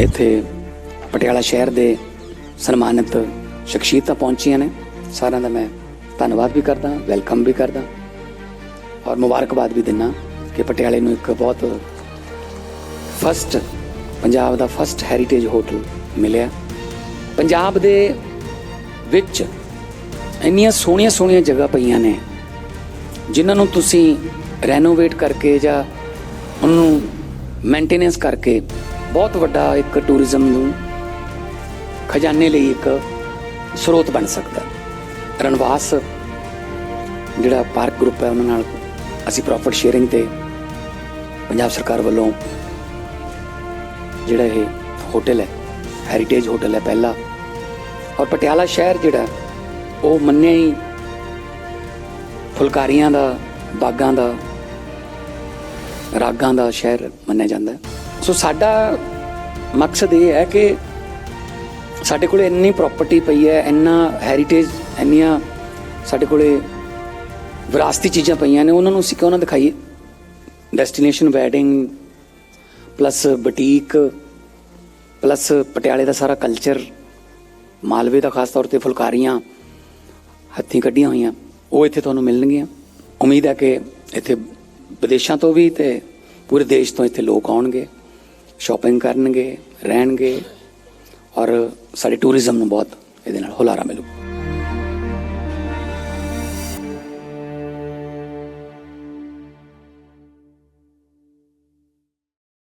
ਇੱਥੇ ਪਟਿਆਲਾ ਸ਼ਹਿਰ ਦੇ ਸਨਮਾਨਿਤ ਸ਼ਖਸੀਅਤਾਂ ਪਹੁੰਚੀਆਂ ਨੇ। ਸਾਰਿਆਂ ਦਾ ਮੈਂ ਧੰਨਵਾਦ ਵੀ ਕਰਦਾ, ਵੈਲਕਮ ਵੀ ਕਰਦਾ। ਔਰ ਮੁਬਾਰਕਬਾਦ ਵੀ ਦਿੰਨਾ ਕਿ ਪਟਿਆਲੇ ਨੂੰ ਇੱਕ ਬਹੁਤ ਫਸਟ ਪੰਜਾਬ ਦਾ ਫਸਟ ਹੈਰੀਟੇਜ ਹੋਟਲ ਮਿਲਿਆ। ਪੰਜਾਬ ਦੇ ਵਿੱਚ ਇੰਨੀਆਂ ਸੋਹਣੀਆਂ ਸੋਹਣੀਆਂ ਜਗ੍ਹਾ ਪਈਆਂ ਨੇ, ਜਿਨ੍ਹਾਂ ਨੂੰ ਤੁਸੀਂ ਰੈਨੋਵੇਟ ਕਰਕੇ ਜਾਂ ਉਹਨੂੰ ਮੇਨਟੇਨੈਂਸ ਕਰਕੇ ਬਹੁਤ ਵੱਡਾ ਇੱਕ ਟੂਰਿਜ਼ਮ ਨੂੰ ਖਜ਼ਾਨੇ ਲਈ ਇੱਕ ਸਰੋਤ ਬਣ ਸਕਦਾ। ਰਣਵਾਸ, ਜਿਹੜਾ ਪਾਰਕ ਗਰੁੱਪ ਹੈ, ਉਹਨਾਂ ਨਾਲ ਅਸੀਂ ਪ੍ਰੋਫਿਟ ਸ਼ੇਅਰਿੰਗ ਤੇ ਪੰਜਾਬ ਸਰਕਾਰ ਵੱਲੋਂ ਜਿਹੜਾ ਇਹ ਹੋਟਲ ਹੈ ਹੈਰੀਟੇਜ ਹੋਟਲ ਹੈ, ਪਹਿਲਾ ਔਰ ਪਟਿਆਲਾ ਸ਼ਹਿਰ ਜਿਹੜਾ, ਉਹ ਮੰਨਿਆ ਹੀ ਫੁਲਕਾਰੀਆਂ ਦਾ, ਬਾਗਾਂ ਦਾ, ਰਾਗਾਂ ਦਾ ਸ਼ਹਿਰ ਮੰਨਿਆ ਜਾਂਦਾ। ਸੋ ਸਾਡਾ ਮਕਸਦ ਇਹ ਹੈ ਕਿ ਸਾਡੇ ਕੋਲੇ ਇੰਨੀ ਪ੍ਰਾਪਰਟੀ ਪਈ ਹੈ, ਇੰਨਾ ਹੈਰੀਟੇਜ ਇੰਨੀਆਂ ਸਾਡੇ ਕੋਲੇ ਵਿਰਾਸਤੀ ਚੀਜ਼ਾਂ ਪਈਆਂ ਨੇ, ਉਹਨਾਂ ਨੂੰ ਅਸੀਂ ਕਿਉਂ ਨਾ ਦਿਖਾਈਏ? Destination wedding plus boutique plus ਪਟਿਆਲੇ ਦਾ ਸਾਰਾ ਕਲਚਰ ਮਾਲਵੇ ਦਾ ਖਾਸ ਤੌਰ ਤੇ ਫੁਲਕਾਰੀਆਂ ਹੱਥੀਂ ਕੱਢੀਆਂ ਹੋਈਆਂ, ਉਹ ਇੱਥੇ ਤੁਹਾਨੂੰ ਮਿਲਣਗੀਆਂ। ਉਮੀਦ ਹੈ ਕਿ ਇੱਥੇ ਵਿਦੇਸ਼ਾਂ ਤੋਂ ਵੀ ਤੇ ਪੂਰੇ ਦੇਸ਼ ਤੋਂ ਇੱਥੇ ਲੋਕ ਆਉਣਗੇ ਸ਼ਾਪਿੰਗ ਕਰਨਗੇ, ਰਹਿਣਗੇ ਔਰ ਸਾਡੇ ਟੂਰਿਜ਼ਮ ਨੂੰ ਬਹੁਤ ਇਹਦੇ ਨਾਲ ਹੁਲਾਰਾ ਮਿਲੂ।